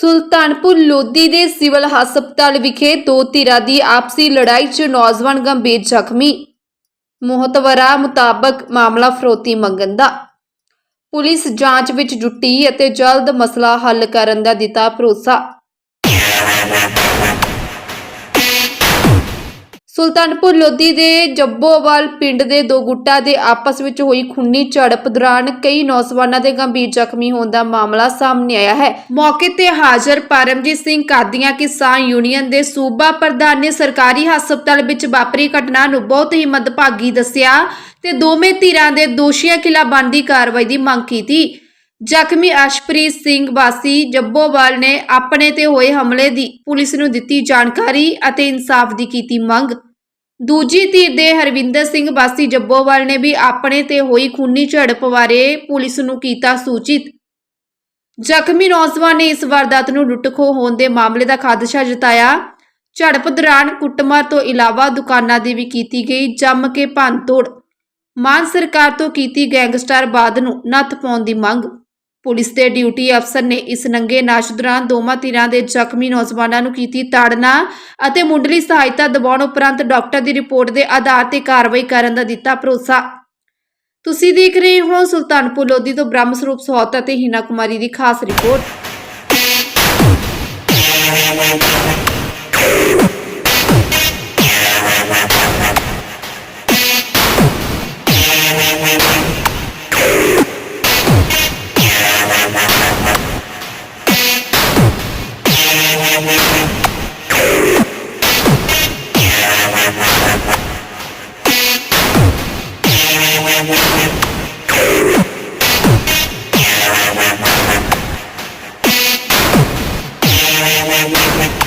ਸੁਲਤਾਨਪੁਰ ਲੋਧੀ ਦੇ ਸਿਵਲ ਹਸਪਤਾਲ ਵਿਖੇ ਦੋ ਧਿਰਾਂ ਦੀ ਆਪਸੀ ਲੜਾਈ 'ਚ ਨੌਜਵਾਨ ਗੰਭੀਰ ਜ਼ਖਮੀ। ਮੁਹਤਵਰਾ ਮੁਤਾਬਕ ਮਾਮਲਾ ਫਰੋਤੀ ਮੰਗਣ ਦਾ। ਪੁਲਿਸ ਜਾਂਚ ਵਿੱਚ ਜੁਟੀ ਅਤੇ ਜਲਦ ਮਸਲਾ ਹੱਲ ਕਰਨ ਦਾ ਦਿੱਤਾ ਭਰੋਸਾ। ਸੁਲਤਾਨਪੁਰ ਲੋਧੀ ਦੇ ਜੱਬੋਵਾਲ ਪਿੰਡ ਦੇ ਦੋ ਗੁੱਟਾਂ ਦੇ ਆਪਸ ਵਿੱਚ ਹੋਈ ਖੂਨੀ ਝੜਪ ਦੌਰਾਨ ਕਈ ਨੌਜਵਾਨਾਂ ਦੇ ਗੰਭੀਰ ਜ਼ਖਮੀ ਹੋਣ ਦਾ ਮਾਮਲਾ ਸਾਹਮਣੇ ਆਇਆ ਹੈ। ਮੌਕੇ ਤੇ ਹਾਜ਼ਰ ਪਰਮਜੀਤ ਸਿੰਘ ਕਾਦੀਆਂ ਕਿਸਾਨ ਯੂਨੀਅਨ ਦੇ ਸੂਬਾ ਪ੍ਰਧਾਨ ਨੇ ਸਰਕਾਰੀ ਹਸਪਤਾਲ ਵਿੱਚ ਵਾਪਰੀ ਘਟਨਾ ਨੂੰ ਬਹੁਤ ਹੀ ਮੰਦਭਾਗੀ ਦੱਸਿਆ ਤੇ ਦੋਵੇਂ ਧਿਰਾਂ ਦੇ ਦੋਸ਼ੀਆਂ ਖਿਲਾਫ ਬਣਦੀ ਕਾਰਵਾਈ ਦੀ ਮੰਗ ਕੀਤੀ। ਜ਼ਖਮੀ ਅਸ਼ਪ੍ਰੀਤ ਸਿੰਘ ਵਾਸੀ ਜੱਬੋਵਾਲ ਨੇ ਆਪਣੇ ਤੇ ਹੋਏ ਹਮਲੇ ਦੀ ਪੁਲਿਸ ਨੂੰ ਦਿੱਤੀ ਜਾਣਕਾਰੀ ਅਤੇ ਇਨਸਾਫ ਦੀ ਕੀਤੀ ਮੰਗ। ਦੂਜੀ ਧਿਰ ਦੇ ਹਰਵਿੰਦਰ ਸਿੰਘ ਵਾਸੀ ਜੱਬੋਵਾਲ ਨੇ ਵੀ ਆਪਣੇ ਤੇ ਹੋਈ ਖੂਨੀ ਝੜਪ ਬਾਰੇ ਪੁਲਿਸ ਨੂੰ ਕੀਤਾ ਸੂਚਿਤ। ਜ਼ਖਮੀ ਨੌਜਵਾਨ ਨੇ ਇਸ ਵਾਰਦਾਤ ਨੂੰ ਲੁੱਟਖੋ ਹੋਣ ਦੇ ਮਾਮਲੇ ਦਾ ਖਾਦਸ਼ਾ ਜਤਾਇਆ। ਝੜਪ ਦੌਰਾਨ ਕੁੱਟਮਾਰ ਤੋਂ ਇਲਾਵਾ ਦੁਕਾਨਾਂ ਦੀ ਵੀ ਕੀਤੀ ਗਈ ਜੰਮ ਕੇ ਭੰਨਤੋੜ ਮਾਨ ਸਰਕਾਰ ਤੋਂ ਕੀਤੀ ਗੈਂਗਸਟਰ ਬਾਦ ਨੂੰ ਨੱਥ ਪਾਉਣ ਦੀ ਮੰਗ। ਪੁਲਿਸ ਦੇ ਡਿਊਟੀ ਅਫਸਰ ਨੇ ਇਸ ਨੰਗੇ ਨਾਚ ਦੌਰਾਨ ਦੋਵਾਂ ਧਿਰਾਂ ਦੇ ਜ਼ਖਮੀ ਨੌਜਵਾਨਾਂ ਨੂੰ ਕੀਤੀ ਤਾੜਨਾ ਅਤੇ ਮੁੰਡਲੀ ਸਹਾਇਤਾ ਦਿਵਾਉਣ ਉਪਰੰਤ ਡਾਕਟਰ ਦੀ ਰਿਪੋਰਟ ਦੇ ਆਧਾਰ ਤੇ ਕਾਰਵਾਈ ਕਰਨ ਦਾ ਦਿੱਤਾ ਭਰੋਸਾ। ਤੁਸੀਂ ਦੇਖ ਰਹੇ ਹੋ ਸੁਲਤਾਨਪੁਰ ਲੋਧੀ ਤੋਂ ਬ੍ਰਹਮ ਸਰੂਪ ਸੌਤ ਅਤੇ ਹੀਨਾ ਕੁਮਾਰੀ ਦੀ ਖਾਸ ਰਿਪੋਰਟ। like, like, like.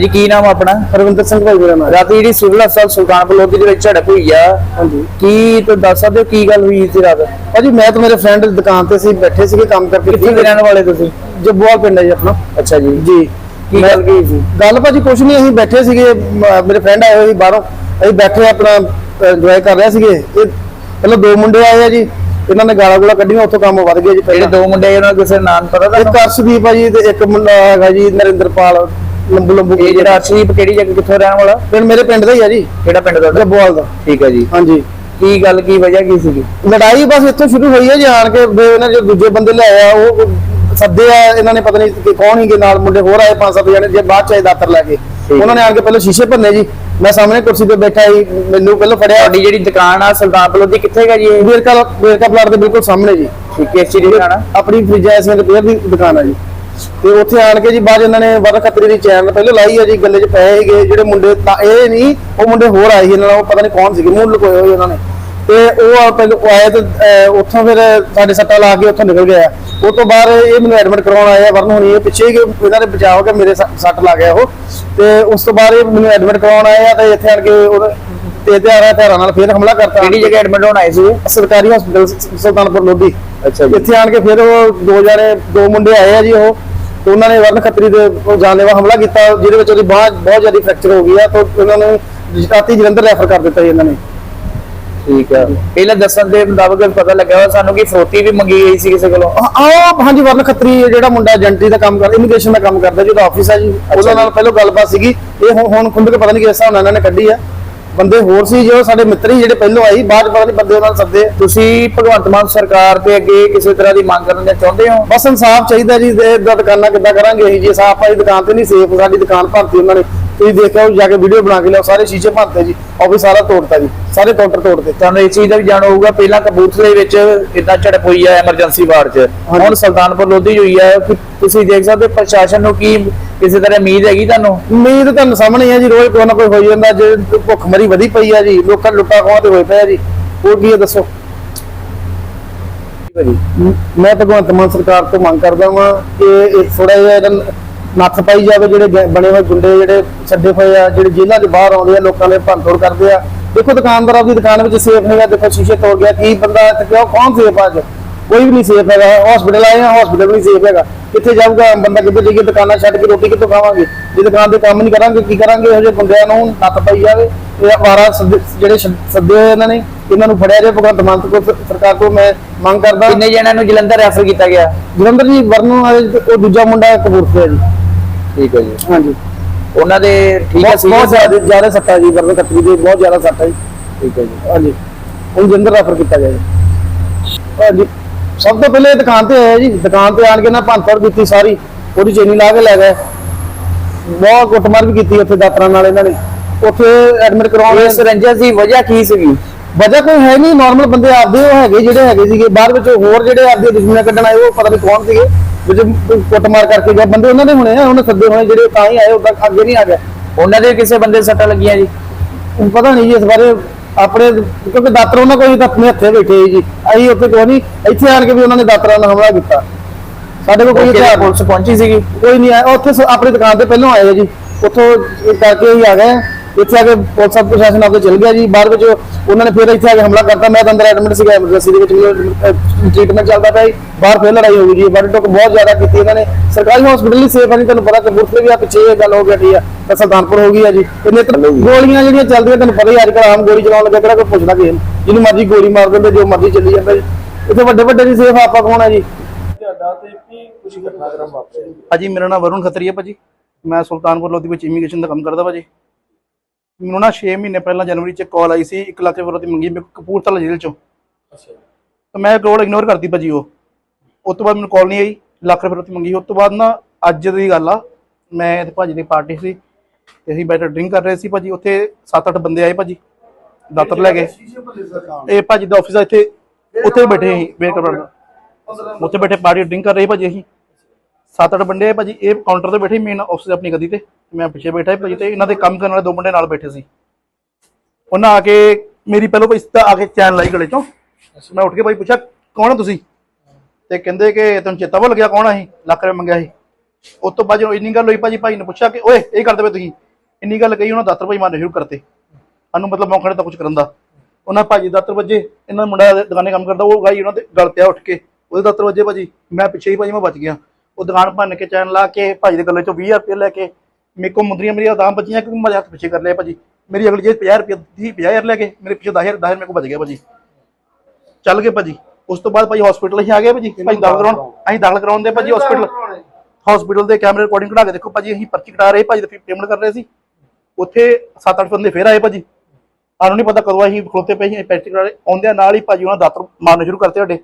ਭਾਜੀ ਕੀ ਨਾਮ ਆ ਆਪਣਾ? ਹਰਵਿੰਦਰ ਸਿੰਘ ਭਾਈ ਮੇਰਾ ਨਾਮ। ਰਾਤੀ ਜਿਹੜੀ ਸਿਵਲ ਹਸਪਤਾਲ ਸੁਲਤਾਨਪੁਰ ਲੋਧੀ ਦੇ ਵਿੱਚ ਝੜਪ ਹੋਈ ਆ ਹਾਂਜੀ। ਕੀ ਤੂੰ ਦੱਸ ਸਕਦੇ ਹੋ ਕੀ ਗੱਲ ਹੋਈ ਸੀ ਰਾਤ? ਭਾਜੀ ਮੈਂ ਤੇ ਮੇਰੇ ਫਰੈਂਡ ਦੁਕਾਨ ਤੇ ਸੀ ਬੈਠੇ ਸੀਗੇ ਕੰਮ ਕਰਕੇ ਕਿੱਥੇ ਦੇ ਰਹਿਣ ਵਾਲੇ ਤੁਸੀਂ? ਜੱਬੋਵਾਲ ਪਿੰਡ ਹੈ ਜੀ ਆਪਣਾ। ਅੱਛਾ ਜੀ। ਜੀ। ਕੀ ਗੱਲ ਕੀ ਸੀ? ਗੱਲ ਭਾਜੀ ਕੁਛ ਨਹੀਂ ਅਸੀਂ ਬੈਠੇ ਸੀਗੇ ਮੇਰੇ ਫਰੈਂਡ ਆਏ ਹੋਏ ਸੀ ਬਾਹਰੋਂ। ਅਸੀਂ ਬੈਠੇ ਆਪਣਾ ਇੰਜੋਏ ਕਰ ਰਹੇ ਸੀਗੇ। ਇਹ ਪਹਿਲਾਂ ਦੋ ਮੁੰਡੇ ਆਏ ਆ ਜੀ ਇਹਨਾਂ ਨੇ ਗਾਲਾਂ ਗੂਲਾਂ ਕੱਢੀਆਂ ਉੱਥੋਂ ਕੰਮ ਵੱਧ ਗਿਆ ਜੀ ਜਿਹੜੇ ਪਹਿਲਾਂ। ਦੋ ਮੁੰਡੇ ਦਾ ਕਿਸੇ ਨਾਮ ਪਤਾ ਇੱਕ ਤੁਹਾਨੂੰ? ਅਰਸ਼ਦੀਪ ਆ ਜੀ ਤੇ ਇੱਕ ਮੁੰਡਾ ਹੈਗਾ ਜੀ ਨਰਿੰਦਰਪਾਲ। ਲੰਬੂ ਲੰਬੂ ਇਹ ਜਿਹੜਾ ਅਰਸ਼ਦੀਪ ਕਿਹੜੀ ਜਗ੍ਹਾ ਕਿੱਥੋਂ ਰਹਿਣ ਵਾਲਾ? ਪਿੰਡ ਮੇਰੇ ਪਿੰਡ ਦਾ ਹੀ ਆ ਜੀ। ਕਿਹੜਾ ਪਿੰਡ ਤੁਹਾਡਾ? ਜੱਬੋਵਾਲ ਦਾ। ਠੀਕ ਹੈ ਜੀ। ਹਾਂਜੀ। ਕੀ ਗੱਲ ਕੀ ਵਜ੍ਹਾ ਕੀ ਸੀਗੀ? ਲੜਾਈ ਬਸ ਇੱਥੋਂ ਸ਼ੁਰੂ ਹੋਈ ਹੈ ਜੀ ਆਣ ਕੇ ਇਹਨਾਂ ਜੋ ਦੂਜੇ ਬੰਦੇ ਲਿਆਇਆ ਉਹ ਸੱਦੇ ਆ ਇਹਨਾਂ ਨੇ ਪਤਾ ਨਹੀਂ ਕਿ ਕੌਣ ਹੀਗੇ ਨਾਲ ਮੁੰਡੇ ਹੋਰ ਆਏ ਪੰਜ ਸੱਤ ਜਣੇ ਜੇ ਬਾਅਦ ਚ ਆਏ ਦਾਤਰ ਲੈ ਕੇ। ਉਹਨਾਂ ਨੇ ਆਣ ਕੇ ਪਹਿਲਾਂ ਸ਼ੀਸ਼ੇ ਭੰਨੇ ਜੀ। ਮੈਂ ਸਾਹਮਣੇ ਕੁਰਸੀ ਤੇ ਬੈਠਾ ਸੀ ਮੈਨੂੰ ਪਹਿਲਾਂ ਫੜਿਆ। ਤੁਹਾਡੀ ਜਿਹੜੀ ਦੁਕਾਨ ਆ ਸੁਲਤਾਨਪੁਰ ਲੋਧੀ ਕਿੱਥੇ ਹੈਗਾ ਜੀ ਇਹ? ਵੇਰਕਾ ਵੇਰਕਾ ਪਲਾਟ ਦੇ ਬਿਲਕੁਲ ਸਾਹਮਣੇ ਜੀ। ਠੀਕ ਹੈ ਚੀਜ਼ ਦੀ ਦੁਕਾਨ ਆ? ਆਪਣੀ ਫ੍ਰਿਜ ਐਸੀਆਂ ਦੇ ਪੇਅਰ ਦੀ ਦੁਕਾਨ ਆ ਜੀ। ਤੇ ਉੱਥੇ ਆਣ ਕੇ ਜੀ ਬਾਅਦ ਇਹਨਾਂ ਨੇ ਵਰ ਖੱਤਰੀ ਦੀ ਚੈਨ ਪਹਿਲਾਂ ਲਾਈ ਆ ਜੀ ਗੱਲੇ 'ਚ ਪਏ ਸੀਗੇ ਜਿਹੜੇ ਮੁੰਡੇ ਤਾਂ ਇਹ ਨਹੀਂ ਉਹ ਮੁੰਡੇ ਹੋਰ ਆਏ ਸੀ ਇਹਨਾਂ ਨਾਲ ਉਹ ਪਤਾ ਨਹੀਂ ਕੌਣ ਸੀਗੇ ਮੂੰਹ ਲੁਕੋਏ ਹੋਏ ਉਹਨਾਂ ਨੇ। ਤੇ ਉਹ ਪਹਿਲਾਂ ਆਏ ਤੇ ਉੱਥੋਂ ਫਿਰ ਸਾਡੇ ਸੱਟਾਂ ਲਾ ਕੇ ਉੱਥੋਂ ਨਿਕਲ ਗਿਆ। ਉਹ ਤੋਂ ਬਾਅਦ ਇਹ ਮੈਨੂੰ ਐਡਮਿਟ ਕਰਵਾਉਣ ਆਏ ਆ ਵਰਨ ਹੋਣੀ ਇਹ ਪਿੱਛੇ ਹੀ ਕਿ ਇਹਨਾਂ ਬਚਾਅ ਹੋ ਗਿਆ ਮੇਰੇ ਸੱਟ ਲੱਗ ਗਿਆ ਉਹ। ਤੇ ਉਸ ਤੋਂ ਬਾਅਦ ਇਹ ਮੈਨੂੰ ਐਡਮਿਟ ਕਰਵਾਉਣ ਆਏ ਆ ਤੇ ਇੱਥੇ ਆਣ ਕੇ ਉਹ ਤੇ ਹਥਿਆਰਾਂ ਹਥਿਆਰਾਂ ਨਾਲ ਫਿਰ ਹਮਲਾ ਕਰਤਾ। ਕਿਹੜੀ ਜਗ੍ਹਾ ਐਡਮਿਟ ਹੋਣ ਆਏ ਸੀ? ਸਰਕਾਰੀ ਹਸਪੀਟਲ ਸੁਲਤਾਨਪੁਰ ਲੋਧੀ। ਅੱਛਾ ਜੀ। ਇੱਥੇ ਆਣ ਕੇ ਫਿਰ ਉਹ ਦੋ ਜਾਣੇ ਦੋ ਮੁੰਡੇ ਆਏ ਆ ਜੀ ਉਹ। ਉਹਨਾਂ ਨੇ ਵਰਨ ਖੱਤਰੀ ਦੇ ਜਾਨਲੇਵਾ ਹਮਲਾ ਕੀਤਾ ਜਿਹਦੇ ਵਿੱਚ ਉਹਦੀ ਬਾਂਹ ਬਹੁਤ ਜ਼ਿਆਦਾ ਫ੍ਰੈਕਚਰ ਹੋ ਗਈ ਆ ਤਾਂ ਉਹਨਾਂ ਨੂੰ ਰਾਤੀ ਜਲੰਧਰ ਰੈਫਰ ਕਰ ਦਿੱਤਾ ਜੀ ਇਹਨਾਂ ਨੇ। ਠੀਕ ਆ। ਪਹਿਲਾਂ ਦੱਸਣ ਦੇ ਮੁਤਾਬਕ ਪਤਾ ਲੱਗਾ ਵਾ ਸਾਨੂੰ ਕਿ ਫਰੋਤੀ ਵੀ ਮੰਗੀ ਗਈ ਸੀ ਕਿਸੇ ਕੋਲੋਂ। ਆਹ ਹਾਂਜੀ ਵਰਨ ਖੱਤਰੀ ਜਿਹੜਾ ਮੁੰਡਾ ਏਜੰਟੀ ਦਾ ਕੰਮ ਕਰਦਾ ਇਮੀਗ੍ਰੇਸ਼ਨ ਦਾ ਕੰਮ ਕਰਦਾ ਜਿਹਦਾ ਆਫਿਸ ਆ ਜੀ ਉਹਨਾਂ ਨਾਲ ਪਹਿਲਾਂ ਗੱਲਬਾਤ ਸੀਗੀ। ਇਹ ਹੁਣ ਹੁਣ ਖੁੰਦ ਕੇ ਪਤਾ ਨਹੀਂ ਕਿਸ ਹਿਸਾਬ ਨਾਲ ਇਹਨਾਂ ਨੇ ਕੱਢੀ ਆ। ਬੰਦੇ ਹੋਰ ਸੀ ਜੋ ਸਾਡੇ ਮਿੱਤਰ ਹੀ ਜਿਹੜੇ ਪਹਿਲੋਂ ਆਈ ਬਾਅਦ ਪਤਾ ਨਹੀਂ ਬੰਦੇ ਉਹਨਾਂ ਨਾਲ ਸੱਦੇ। ਤੁਸੀਂ ਭਗਵੰਤ ਮਾਨ ਸਰਕਾਰ ਤੇ ਅੱਗੇ ਕਿਸੇ ਤਰ੍ਹਾਂ ਦੀ ਮੰਗ ਕਰਨ ਦੇ ਚਾਹੁੰਦੇ ਹੋ? ਬਸ ਇਨਸਾਫ ਚਾਹੀਦਾ ਜੀ, ਇਹ ਦੁਕਾਨਾਂ ਕਿੱਦਾਂ ਕਰਾਂਗੇ? ਅਸੀਂ ਜੀ ਸਾਫ਼ ਆਈ ਦੁਕਾਨ ਤੇ ਨਹੀਂ, ਸੇਫ ਸਾਡੀ ਦੁਕਾਨ ਭਰਤੀ ਉਹਨਾਂ ਨੇ। ਤੁਸੀਂ ਦੇਖਿਆ ਉਹ ਜਾ ਕੇ ਵੀਡੀਓ ਬਣਾ ਕੇ ਲਿਆਓ ਸਾਰੇ ਸ਼ੀਸ਼ੇ ਭੰਨਤੇ ਜੀ ਉਹ ਵੀ ਸਾਰਾ ਤੋੜਤਾ ਜੀ ਸਾਰੇ ਕਾਊਂਟਰ ਤੋੜਤੇ ਤੁਹਾਨੂੰ ਇਸ ਚੀਜ਼ ਦਾ ਵੀ ਜਾਣ ਹੋਊਗਾ ਪਹਿਲਾਂ ਕਪੂਰਥਲੇ ਵਿੱਚ ਇਦਾਂ ਝੜਪ ਹੋਈ ਹੈ ਐਮਰਜੈਂਸੀ ਵਾਰਡ 'ਚ। ਹੁਣ ਸੁਲਤਾਨਪੁਰ ਲੋਧੀ ਹੋਈ ਹੈ ਕਿ ਤੁਸੀਂ ਦੇਖ ਸਕਦੇ ਹੋ ਪ੍ਰਸ਼ਾਸਨ ਨੂੰ ਕੀ ਕਿਸੇ ਤਰ੍ਹਾਂ ਉਮੀਦ ਹੈਗੀ ਤੁਹਾਨੂੰ? ਉਮੀਦ ਤੁਹਾਨੂੰ ਸਾਹਮਣੇ ਹੀ ਹੈ ਜੀ ਰੋਜ਼ ਕੋਈ ਨਾ ਕੋਈ ਹੋਈ ਜਾਂਦਾ ਜੇ ਭੁੱਖ ਮਰੀ ਵਧੀ ਪਈ ਆ ਜੀ ਲੋਕਾਂ ਲੁੱਟਾ ਖੋਹਾਂ ਤੇ ਹੋਏ ਪਏ ਆ ਜੀ। ਹੋਰ ਕੀ ਹੈ ਦੱਸੋ? ਮ- ਭਗਵੰਤ ਮਾਨ ਸਰਕਾਰ ਤੋਂ ਮੰਗ ਕਰਦਾ ਵਾਂ ਕਿ ਥੋੜਾ ਜਿਹਾ ਨੱਥ ਪਾਈ ਜਾਵੇ ਜਿਹੜੇ ਗੈ- ਬਣੇ ਹੋਏ ਗੁੰਡੇ ਜਿਹੜੇ ਛੱਡੇ ਹੋਏ ਆ ਜਿਹੜੇ ਜੇਲ੍ਹਾਂ 'ਚ ਬਾਹਰ ਆਉਂਦੇ ਆ ਲੋਕਾਂ ਦੇ ਭੰਨਤੋੜ ਕਰਦੇ ਆ। ਦੇਖੋ ਦੁਕਾਨਦਾਰ ਆਪਣੀ ਦੁਕਾਨ ਵਿੱਚ ਸੇਫ ਨਹੀਂਗਾ ਦੇਖੋ ਸ਼ੀਸ਼ੇ ਤੋੜ ਗਿਆ ਕੀ ਬੰਦਾ ਇੱਥੇ ਕਿਉਂ ਕੌਣ ਸੇਫ ਆ ਅੱਜ? ਕੋਈ ਵੀ ਨਹੀਂ ਸੇਫ ਹੈਗਾ ਹਸਪੀਟਲ ਆਏ ਆ ਹਸਪੀਟਲ ਵੀ ਨਹੀਂ ਸੇਫ ਹੈਗਾ। ਕਿੱਥੇ ਜਾਊਗਾ ਬੰਦਾ ਕਿੱਥੇ ਜਾਈਏ ਦੁਕਾਨਾਂ ਛੱਡ ਕੇ ਰੋਟੀ ਕਿੱਥੋਂ ਖਾਵਾਂਗੇ? ਜੇ ਦੁਕਾਨ ਦੇ ਕੰਮ ਨਹੀਂ ਕਰਾਂਗੇ ਕੀ ਕਰਾਂਗੇ? ਇਹੋ ਜਿਹੇ ਬੰਦਿਆਂ ਨੂੰ ਨੱਥ ਪਾਈ ਜਾਵੇ। ਇਹ ਵਾਰਾ ਜਿਹੜੇ ਸ਼- ਸੱਦੇ ਹੋਏ ਇਹਨਾਂ ਨੇ ਇਹਨਾਂ ਨੂੰ ਫੜਿਆ ਜਾਵੇ ਭਗਵੰਤ ਮਾਨ ਤੋਂ ਸਰਕਾਰ ਤੋਂ ਮੈਂ ਮੰਗ ਕਰਦਾ। ਕਿੰਨੇ ਜਣਿਆਂ ਨੂੰ ਜਲੰਧਰ ਰੈਫਰ ਕੀਤਾ ਗਿਆ? ਜਲੰਧਰ ਜੀ ਵਰਨੋਂ ਵਾਲੇ ਉਹ ਦੂਜਾ ਮੁੰਡਾ ਕਪੂਰਥਲੇ ਜੀ। ਠੀਕ ਹੈ ਜੀ। ਹਾਂਜੀ। ਉਹਨਾਂ ਦੇ ਠੀਕ ਹੈ ਬਹੁਤ ਬਹੁਤ ਜ਼ਿਆਦਾ ਜ਼ਿਆਦਾ ਸੱਟਾ ਜੀ ਵਰਨੋਂ ਖੱਤਰੀ ਦੇ ਬਹੁਤ ਜ਼ਿਆਦਾ ਸੱਟਾ ਜੀ। ਠੀਕ ਹੈ ਜੀ। ਹਾਂਜੀ। ਉਹ ਜਲੰਧਰ ਰੈਫਰ ਕੀਤਾ ਗਿਆ ਜੀ। ਹਾਂਜੀ। ਸਭ ਤੋਂ ਪਹਿਲੇ ਦੁਕਾਨ ਤੇ ਆਇਆ ਜੀ। ਦੁਕਾਨ ਤੇ ਆਣ ਕੇ ਨਾ ਭੰਨਤੋੜ ਕੀਤੀ ਸਾਰੀ। ਉਹਦੀ ਚੇਨੀ ਲਾ ਕੇ ਲੈ ਗਏ। ਬਹੁਤ ਕੁੱਟਮਾਰ ਵੀ ਕੀਤੀ ਉੱਥੇ ਦਾਤਰਾਂ ਨਾਲ ਇਹਨਾਂ ਨੇ। ਉੱਥੇ ਐਡਮਿਟ ਕਰਾਉਣ ਇਸ ਰੰਜਨ ਦੀ ਵਜ੍ਹਾ ਕੀ ਸੀਗੀ? ਵਜ੍ਹਾ ਕੋਈ ਹੈ ਨਹੀਂ। ਨਾਰਮਲ ਬੰਦੇ ਆਪਦੇ ਉਹ ਹੈਗੇ ਜਿਹੜੇ ਹੈਗੇ ਸੀਗੇ। ਬਾਅਦ ਵਿੱਚ ਹੋਰ ਜਿਹੜੇ ਆਪਦੇ ਦੁਸ਼ਮਣਾਂ ਕੱਢਣ ਆਏ ਉਹ ਪਤਾ ਨਹੀਂ ਕੌਣ ਸੀਗੇ। ਵਿੱਚ ਕੁੱਟਮਾਰ ਕਰਕੇ ਗਏ ਬੰਦੇ ਉਹਨਾਂ ਦੇ ਹੋਣੇ ਆ ਉਹਨੇ ਸੱਦੇ ਹੋਏ ਜਿਹੜੇ ਤਾਂ ਹੀ ਆਏ ਉਦਾਂ ਅੱਗੇ ਨਹੀਂ ਆ ਗਏ। ਉਹਨਾਂ ਦੇ ਕਿਸੇ ਬੰਦੇ ਸੱਟਾਂ ਲੱਗੀਆਂ ਜੀ? ਹੁਣ ਪਤਾ ਨਹੀਂ ਜੀ ਇਸ ਬਾਰੇ ਆਪਣੇ ਕਿਉਂਕਿ ਦਾਤਰ ਉਹਨਾਂ ਕੋਈ ਤਾਂ ਆਪਣੇ ਹੱਥੇ ਬੈਠੇ ਜੀ। ਅਸੀਂ ਉੱਥੇ ਕੋਈ ਨਹੀਂ ਇੱਥੇ ਆਣ ਕੇ ਵੀ ਉਹਨਾਂ ਨੇ ਦਾਤਰਾਂ ਨਾਲ ਹਮਲਾ ਕੀਤਾ। ਸਾਡੇ ਕੋਲ ਕੋਈ ਹਥਿਆਰ ਪੁਲਿਸ ਪਹੁੰਚੀ ਸੀਗੀ? ਕੋਈ ਨਹੀਂ ਆਇਆ ਉੱਥੇ ਆਪਣੀ ਦੁਕਾਨ ਤੇ ਪਹਿਲਾਂ ਆਏ ਜੀ। ਉੱਥੋਂ ਕਰਕੇ ਹੀ ਆ ਗਏ। ਇੱਥੇ ਆ ਕੇ ਪੁਲਿਸ ਸਭ ਪ੍ਰਸ਼ਾਸਨ ਆਪੇ ਚਲ ਗਿਆ ਜੀ। ਬਾਅਦ ਵਿੱਚ ਉਹਨਾਂ ਨੇ ਫਿਰ ਇੱਥੇ ਆ ਕੇ ਹਮਲਾ ਕਰਤਾ। ਮੈਂ ਤਾਂ ਅੰਦਰ ਐਡਮਿਟ ਸੀਗਾ ਐਮਰਜੈਂਸੀ ਦੇ ਵਿੱਚ ਟ੍ਰੀਟਮੈਂਟ ਚੱਲਦਾ ਪਿਆ ਜੀ। ਬਾਹਰ ਫਿਰ ਲੜਾਈ ਹੋ ਗਈ ਜੀ। ਬਾਡੀ ਟੋਕ ਬਹੁਤ ਜ਼ਿਆਦਾ ਕੀਤੀ ਇਹਨਾਂ ਨੇ। ਸਰਕਾਰੀ ਹਸਪੀਟਲ ਨਹੀਂ ਸੇਫ ਹੈ ਨਹੀਂ ਤੁਹਾਨੂੰ ਪਤਾ ਕਪੂਰਥਲੇ ਵੀ ਆ ਪਿੱਛੇ ਇਹ ਗੱਲ ਹੋ ਗਈ ਠੀਕ ਆ ਤਾਂ ਸੁਲਤਾਨਪੁਰ ਹੋ ਗਈ ਆ ਜੀ। ਇਹਨੇ ਤਾਂ ਗੋਲੀਆਂ ਜਿਹੜੀਆਂ ਚੱਲਦੀਆਂ ਤੁਹਾਨੂੰ ਪਤਾ ਹੀ ਅੱਜ ਕੱਲ੍ਹ ਆਮ ਗੋਲੀ ਚਲਾਉਣ ਲੱਗਾ ਕਿਹੜਾ ਕੋਈ ਪੁੱਛਦਾ ਕਿਸੇ ਨੂੰ। ਜਿਹਨੂੰ ਮਰਜ਼ੀ ਗੋਲੀ ਮਾਰ ਦਿੰਦੇ ਜੋ ਮਰਜ਼ੀ ਚੱਲੀ ਜਾਂਦਾ ਜੀ। ਇੱਥੇ ਵੱਡੇ ਵੱਡੇ ਦੀ ਸੇਫ ਆਪਾਂ ਕੌਣ ਆ ਜੀ? ਭਾਜੀ ਮੇਰਾ ਨਾਮ ਵਰੁਣ ਖੱਤਰੀ ਹੈ ਭਾਜੀ। ਮੈਂ ਸੁਲਤਾਨਪੁਰ ਲੋਧੀ ਵਿੱਚ ਇਮੀਗ੍ਰੇਸ਼ਨ ਦਾ ਕੰਮ ਕਰਦਾ ਭਾਜੀ। ਮੈਨੂੰ ਨਾ 6 ਮਹੀਨੇ ਪਹਿਲਾਂ ਜਨਵਰੀ ਚ ਕਾਲ ਆਈ ਸੀ 1 ਲੱਖ ਰੁਪਏ ਦੀ ਮੰਗੀ ਮੈਂ ਕਪੂਰਥਲਾ ਜੇਲ੍ਹ ਚੋਂ। ਤਾਂ ਮੈਂ ਕੋਲ ਇਗਨੋਰ ਕਰਤੀ ਭਾਜੀ ਉਹ। ਉਸ ਤੋਂ ਬਾਅਦ ਮੈਨੂੰ ਕਾਲ ਨਹੀਂ ਆਈ ਲੱਖ ਰੁਪਏ ਦੀ ਮੰਗੀ। ਉਸ ਤੋਂ ਬਾਅਦ ਨਾ ਅੱਜ ਦੀ ਗੱਲ ਆ ਮੈਂ ਤੇ ਭਾਜੀ ਦੀ ਪਾਰਟੀ ਸੀ ਤੇ ਅਸੀਂ ਬੈਠੇ ਡਰਿੰਕ ਕਰ ਰਹੇ ਸੀ ਭਾਜੀ। ਉੱਥੇ 7-8 ਬੰਦੇ ਆਏ ਭਾਜੀ ਦਾਤਰ ਲੈ ਗਏ। ਇਹ ਭਾਜੀ ਦਾ ਆਫਿਸ ਆ ਇੱਥੇ ਉੱਥੇ ਬੈਠੇ ਸੀ ਵੇਟ ਕਰਨ। ਉੱਥੇ ਬੈਠੇ ਪਾਰਟੀ ਡਰਿੰਕ ਕਰ ਰਹੇ ਭਾਜੀ ਅਸੀਂ। ਸੱਤ ਅੱਠ ਬੰਦੇ ਆ ਭਾਜੀ ਇਹ ਕਾਊਂਟਰ ਤੇ ਬੈਠੇ ਮੇਨ ਆਫਿਸ ਆਪਣੀ ਗਦੀ ਤੇ। ਮੈਂ ਪਿੱਛੇ ਬੈਠਾ ਸੀ ਭਾਜੀ ਤੇ ਇਹਨਾਂ ਦੇ ਕੰਮ ਕਰਨ ਵਾਲੇ ਦੋ ਮੁੰਡੇ ਨਾਲ ਬੈਠੇ ਸੀ। ਉਹਨਾਂ ਆ ਕੇ ਮੇਰੀ ਪਹਿਲੋਂ ਭਾਈ ਸਿੱਧਾ ਆ ਕੇ ਚੈਨ ਲਾਈ ਗਲੇ ਚੋਂ। ਮੈਂ ਉੱਠ ਕੇ ਭਾਈ ਪੁੱਛਿਆ, ਕੌਣ ਹੋ ਤੁਸੀਂ? ਤੇ ਕਹਿੰਦੇ ਕਿ ਤੈਨੂੰ ਚੇਤਾ ਭੁੱਲ ਗਿਆ ਕੌਣ ਆ ਅਸੀਂ? ਲੱਖ ਰੁਪਏ ਮੰਗਿਆ ਸੀ। ਉਸ ਤੋਂ ਬਾਅਦ ਜਦੋਂ ਇੰਨੀ ਗੱਲ ਹੋਈ, ਭਾਜੀ ਭਾਈ ਨੇ ਪੁੱਛਿਆ ਕਿ, ਓਏ, ਇਹ ਕਰਦੇ ਪਏ ਤੁਸੀਂ? ਇੰਨੀ ਗੱਲ ਕਹੀ, ਉਹਨਾਂ ਦਾਤਰ ਭਾਈ ਮਾਰਨੇ ਸ਼ੁਰੂ ਕਰਤੇ। ਸਾਨੂੰ ਮਤਲਬ ਮੌਕਾ ਨਹੀਂ ਤਾਂ ਕੁਝ ਕਰਨ ਦਾ। ਉਹਨਾਂ ਭਾਜੀ ਦਾਤਰ ਵੱਜੇ ਇਹਨਾਂ ਦਾ ਮੁੰਡਾ ਦੁਕਾਨੇ ਕੰਮ ਕਰਦਾ, ਉਹ ਗਾਈ ਉਹਨਾਂ ਦੇ ਗਲ ਪਿਆ ਉੱਠ ਕੇ। ਉਹਦੇ ਦਾਤਰ ਵੱਜੇ ਭਾਜੀ ਮੈਂ ਪਿੱਛੇ ਹੀ ਭਾਜੀ ਮੈਂ ਬਚ ਗਿਆ। ਉਹ ਦੁਕਾਨ ਭੰਨ ਕੇ ਚੈਨ ਲਾ ਕੇ ਭਾਜੀ ਦੇ ਗਲੇ ਚੋਂ 20000 ਰੁਪਏ ਲੈ ਕੇ ਮੇਰੇ ਕੋਲ ਮੁੰਦਰੀਆਂ ਮੇਰੀਆਂ ਦਾਮ ਬਚੀਆਂ ਕਿ ਮੈਂ ਹੱਥ ਪਿੱਛੇ ਕਰ ਲਿਆ ਭਾਜੀ। ਮੇਰੀ ਅਗਲੀ ਜੇਬ 50 ਰੁਪਏ ਦੀ 50000 ਲੈ ਕੇ ਮੇਰੇ ਪਿੱਛੇ 10000 10000 ਮੇਰੇ ਕੋਲ ਬਚ ਗਿਆ ਭਾਜੀ। ਚੱਲ ਗਏ ਭਾਜੀ। ਉਸ ਤੋਂ ਬਾਅਦ ਭਾਜੀ ਹਸਪੀਟਲ ਹੀ ਆ ਗਏ ਭਾਜੀ। ਭਾਜੀ ਦਾਖਲ ਕਰਾਉਣ ਅਸੀਂ ਦਾਖਲ ਕਰਾਉਣ ਦੇ ਭਾਜੀ ਹਸਪੀਟਲ ਹਸਪੀਟਲ ਦੇ ਕੈਮਰੇ ਰਿਕਾਰਡਿੰਗ ਕਢਾ ਕੇ ਦੇਖੋ ਭਾਜੀ ਅਸੀਂ ਪਰਚੀ ਕਟਾ ਰਹੇ ਭਾਜੀ ਦੀ ਪੇਮੈਂਟ ਕਰ ਰਹੇ ਸੀ। ਉੱਥੇ 7-8 ਬੰਦੇ ਫੇਰ ਆਏ ਭਾਜੀ। ਸਾਨੂੰ ਨਹੀਂ ਪਤਾ ਕਦੋਂ ਅਸੀਂ ਖਲੋਤੇ ਪਏ ਸੀ ਪੈਸੇ ਕਟਾ ਰਹੇ। ਆਉਂਦਿਆਂ ਨਾਲ ਹੀ ਭਾਜੀ ਉਹਨਾਂ ਦਾਤਰ ਮਾਰਨੇ ਸ਼ੁਰੂ ਕਰਤੇ ਸਾਡੇ।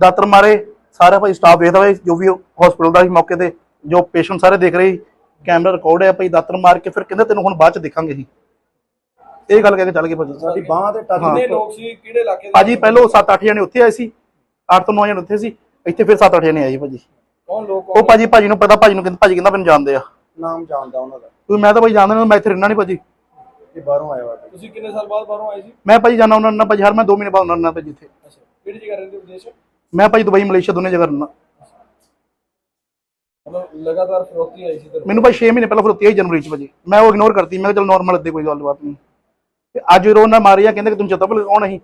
ਦਾਤਰ ਮਾਰੇ ਸਾਰਾ ਭਾਈ ਸਟਾਫ ਵੇਖਦਾ ਵਾ ਜੋ ਵੀ ਹਸਪੀਟਲ ਦਾ ਸੀ ਮੌਕੇ ਤੇ ਜੋ ਪੇਸ਼ੈਂਟ ਸਾਰੇ ਦੇਖ ਰਹੇ ਸੀ। ਕੈਮਰਾ ਰਿਕਾਰਡ ਹੈ ਭਾਈ ਦਾਤਰ ਮਾਰ ਕੇ ਫਿਰ ਕਹਿੰਦੇ ਤੈਨੂੰ ਹੁਣ ਬਾਅਦ ਚ ਦੇਖਾਂਗੇ ਜੀ ਇਹ ਗੱਲ ਕਹਿ ਕੇ ਚੱਲ ਗਏ ਭਾਜੀ। ਸਾਡੀ ਬਾਹ ਤੇ ਟੱਚ ਹਾਂ। ਕਿੰਨੇ ਲੋਕ ਸੀ ਕਿਹੜੇ ਇਲਾਕੇ ਦੇ ਭਾਜੀ ਪਹਿਲੋਂ 7-8 ਜਣੇ ਉੱਥੇ ਆਏ ਸੀ 8 ਤੋਂ 9 ਜਣੇ ਉੱਥੇ ਸੀ ਇੱਥੇ ਫਿਰ 7-8 ਜਣੇ ਆਏ ਜੀ ਭਾਜੀ। ਕੌਣ ਲੋਕ ਉਹ ਭਾਜੀ ਭਾਜੀ ਨੂੰ ਪਤਾ ਭਾਜੀ ਨੂੰ ਕਹਿੰਦਾ ਭਾਜੀ ਕਹਿੰਦਾ ਮੈਨੂੰ ਜਾਣਦੇ ਆ। ਨਾਮ ਜਾਣਦਾ ਉਹਨਾਂ ਦਾ। ਕਿਉਂਕਿ ਮੈਂ ਤਾਂ ਭਾਜੀ ਜਾਣਦਾ ਨਹੀਂ ਮੈਂ ਇੱਥੇ ਰਹਿਣਾ ਨਹੀਂ ਭਾਜੀ। ਇਹ ਬਾਹਰੋਂ ਆਇਆ ਵਾ ਤੁਸੀਂ ਕਿੰਨੇ ਸਾਲ ਬਾਅਦ ਬਾਹਰੋਂ ਆਏ ਸੀ? ਮੈਂ ਭਾਜੀ ਜਾਣਾ ਉਹਨਾਂ ਨਾਲ ਭਾਜੀ ਹਰ ਮੈਂ 2 ਮਹੀਨੇ ਬਾਅਦ ਉਹਨਾਂ ਨਾਲ ਭਾਜੀ ਇੱਥੇ। ਅੱਛਾ ਕਿਹੜੀ ਜਗ੍ਹਾ ਰਹਿੰਦੇ ਹੋ ਵਿਦੇਸ਼? ਮੈਂ ਭਾਜੀ ਦੁਬਈ ਮਲੇਸ਼ੀਆ ਦੋਨੇ ਜਗ੍ਹਾ ਰਹਿਣਾ ਮਤਲਬ ਲਗਾਤਾਰ ਫਰੋਤੀ ਆਈ ਸੀ ਤੇ ਮੈਨੂੰ ਭਾਈ 6 ਮਹੀਨੇ ਪਹਿਲਾਂ ਫਿਰ 23 ਜਨਵਰੀ ਚ ਭਾਜੀ। ਮੈਂ ਉਹ ਇਗਨੋਰ ਕਰਤੀ। ਮੈਂ ਕਿਹਾ ਚਲ ਨਾਰਮਲ ਇੱਦੇ ਕੋਈ ਗੱਲਬਾਤ ਨਹੀਂ। ਤੇ ਅੱਜ ਰੋਣ ਨਾਲ ਮਾਰਿਆ ਕਹਿੰਦੇ ਕਿ ਤੁਮ ਚੇਤਾ ਭੁੱਲ ਕੌਣ ਅਸੀਂ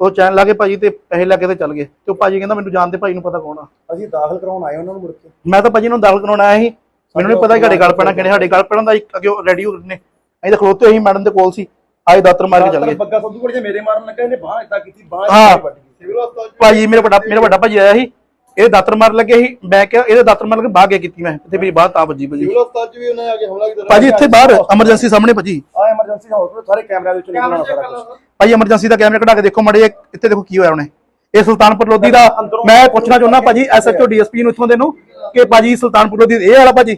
ਉਹ ਚੈਨ ਲਾ ਕੇ ਭਾਜੀ ਤੇ ਪੈਸੇ ਲੈ ਕੇ ਤੇ ਚੱਲ ਗਏ। ਤੇ ਉਹ ਭਾਜੀ ਕਹਿੰਦਾ ਮੈਨੂੰ ਜਾਣਦੇ ਭਾਈ ਨੂੰ ਪਤਾ ਕੌਣ ਆ? ਅਸੀਂ ਦਾਖਲ ਕਰਾਉਣ ਆਏ ਉਹਨਾਂ ਨੂੰ ਮੁੜ ਕੇ। ਮੈਂ ਤਾਂ ਭਾਜੀ ਨੂੰ ਦਾਖਲ ਕਰਾਉਣ ਆਇਆ ਸੀ। ਮੈਨੂੰ ਨਹੀਂ ਪਤਾ ਕਿ ਸਾਡੇ ਗੱਲ ਪੈਣਾ ਕਿਹਨੇ ਸਾਡੇ ਗੱਲ ਪੈਣਾ ਦਾ ਇੱਕ ਅੱਗੇ ਰੈਡੀ ਹੋ ਨੇ। ਅਸੀਂ ਤਾਂ ਖਲੋਤੇ ਹੋਈ ਮੈਡਮ ਦੇ ਕੋਲ ਸੀ। ਆਏ ਦਾਤਰ ਮਾਰ ਕੇ ਚੱਲ ਗਏ। ਬੱਗਾ ਸੰਧੂ ਕੋਲ ਜੇ ਮੇਰੇ ਮਾਰਨ ਲੱਗਾ ਇਹਨੇ ਬਾਹ ਇਦਾਂ ਕੀਤੀ ਬਾਹ ਹਾਂ। ਵੱਢ ਗਈ। ਸਿਵਲ ਹਸਪਤਾਲ ਭਾਜੀ ਮੇਰਾ ਵੱਡਾ ਮੇਰਾ ਵੱਡਾ ਭਾਜੀ ਆਇਆ ਸੀ। ਇਹ ਦਾਤਰ ਮਾਰ ਲੱਗੇ ਸੀ ਮੈਂ ਕਿਹਾ ਇਹਦੇ ਦਾਤਰ ਮਾਰ ਕੇ ਬਾਹ ਕੇ ਕੀਤੀ ਮੈਂ। ਤੇ ਮੇਰੀ ਬਾਹ ਤਾਂ ਵੱਜੀ ਭਾਜੀ। ਸਿਵਲ ਹਸਪਤਾਲ ਚ ਵੀ ਉਹਨੇ ਆ ਕੇ ਹਮਲਾ ਕੀਤਾ ਭਾਜੀ ਇੱਥੇ ਬਾਹਰ ਐਮਰਜੈਂਸੀ ਸਾਹਮਣੇ ਭਾਜੀ। ਆ ਐਮਰਜੈਂਸੀ ਹਸਪਤਾਲ ਸਾਰੇ ਕੈਮਰਿਆਂ ਦੇ ਵਿੱਚ ਨਿਕਲਣਾ ਸਾਰਾ ਕੁਝ ਭਾਈ ਐਮਰਜੈਂਸੀ ਦਾ ਕੈਮਰਾ ਕਢਾ ਕੇ ਦੇਖੋ ਮੜੇ ਇੱਥੇ ਦੇਖੋ ਕੀ ਹੋਇਆ ਉਹਨੇ। ਇਹ ਸੁਲਤਾਨਪੁਰ ਲੋਧੀ ਦਾ ਮੈਂ ਪੁੱਛਣਾ ਚਾਹੁੰਦਾ ਭਾਜੀ ਐਸਐਚਓ ਡੀਐਸਪੀ ਨੂੰ ਇੱਥੋਂ ਦੇ ਨੂੰ ਕਿ ਭਾਜੀ ਸੁਲਤਾਨਪੁਰ ਲੋਧੀ ਇਹ ਵਾਲਾ ਭਾਜੀ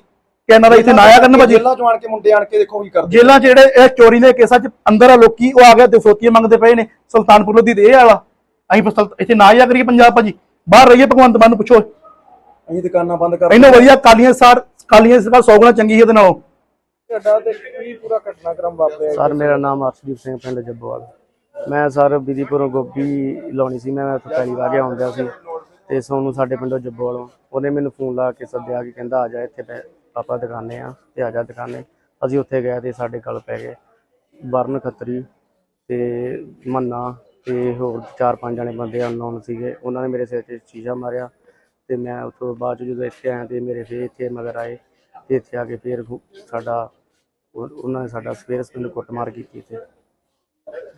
ਇਹਨਾਂ ਦਾ ਇੱਥੇ ਨਾ ਆਇਆ ਕਰਨ ਭਾਜੀ। ਜੇਲ੍ਹਾਂ ਚੋਂ ਆਣ ਕੇ ਮੁੰਡੇ ਆਣ ਕੇ ਦੇਖੋ ਕੀ ਕਰਦੇ। ਜੇਲ੍ਹਾਂ 'ਚ ਜਿਹੜੇ ਇਹ ਚੋਰੀ ਦੇ ਕੇਸਾਂ 'ਚ ਅੰਦਰ ਆ ਲੋਕੀ ਉਹ ਆ ਗਿਆ ਫਰੋਤੀਆਂ ਮੰਗਦੇ ਪਏ ਨੇ ਸੁਲਤਾਨਪੁਰ ਲੋਧੀ ਦੇ ਇਹ ਵਾਲਾ। ਅਸੀਂ ਇੱਥੇ ਨਾ ਆਇਆ ਕਰੀਏ ਪੰਜਾਬ ਭਾਜੀ। ਬਾਹਰ ਰਹੀਏ ਭਗਵੰਤ ਮਾਨ ਨੂੰ ਪੁੱਛੋ। ਅਸੀਂ ਦੁਕਾਨਾਂ ਬੰਦ ਕਰ ਇਹਨੂੰ ਵਧੀਆ ਕਾਲੀਆਂ ਸਾਰ ਕਾਲੀਆਂ ਸਰਕਾਰ ਸੌ ਗੁਣਾ ਚੰਗੀ ਹੈ ਇਹਦੇ ਨਾਲੋਂ। ਤੁਹਾਡਾ ਤੇ ਕੀ ਪੂਰਾ ਘਟਨਾਕ੍ਰਮ ਵਾਪਰਿਆ ਸਰ ਮੇਰਾ ਨਾਮ ਅਰਸ਼ਦੀਪ ਸਿੰਘ ਪਿੰਡ ਜੱਬੋਵਾਲ। ਮੈਂ ਸਰ ਵਿਧੀਪੁਰੋਂ ਗੋਭੀ ਲਾਉਣੀ ਸੀ ਮੈਂ ਉੱਥੇ ਪਹਿਲੀ ਵਾਰ ਆਉਂਦਿਆ ਸੀ। ਤੇ ਸੋਨੂੰ ਸਾਡੇ ਪਿੰਡੋਂ ਜੱਬੋਵਾਲੋਂ ਉਹਨੇ ਮੈਨੂੰ ਫੋਨ ਲਾ ਕੇ ਸੱਦਿਆ ਕਿ ਕਹਿੰਦਾ ਆ ਜਾ ਇੱਥੇ ਪੈ- ਆਪਾਂ ਦੁਕਾਨੇ ਆ ਤੇ ਆ ਜਾ ਦੁਕਾਨੇ। ਅਸੀਂ ਉੱਥੇ ਗਏ ਤੇ ਸਾਡੇ ਗੱਲ ਪੈ ਗਏ। ਵਰਨ ਖੱਤਰੀ ਤੇ ਮੰਨਾ ਤੇ ਹੋਰ ਚਾਰ ਪੰਜ ਜਣੇ ਬੰਦੇ ਅਨਨੋਨ ਸੀਗੇ। ਉਹਨਾਂ ਨੇ ਮੇਰੇ ਸਿਰ 'ਤੇ ਚੀਜ਼ਾ ਮਾਰਿਆ ਤੇ ਮੈਂ ਉਸ ਤੋਂ ਬਾਅਦ 'ਚ ਜਦੋਂ ਇੱਥੇ ਆਇਆ ਤੇ ਮੇਰੇ ਫੇਰ ਇੱਥੇ ਮਗਰ ਆਏ ਤੇ ਇੱਥੇ ਆ ਕੇ ਫੇਰ ਸਾਡਾ ਉਹ- ਉਹਨਾਂ ਨੇ ਸਾਡਾ ਸਵੇਰ ਮੈਨੂੰ ਕੁੱਟਮਾਰ ਕੀਤੀ ਤੇ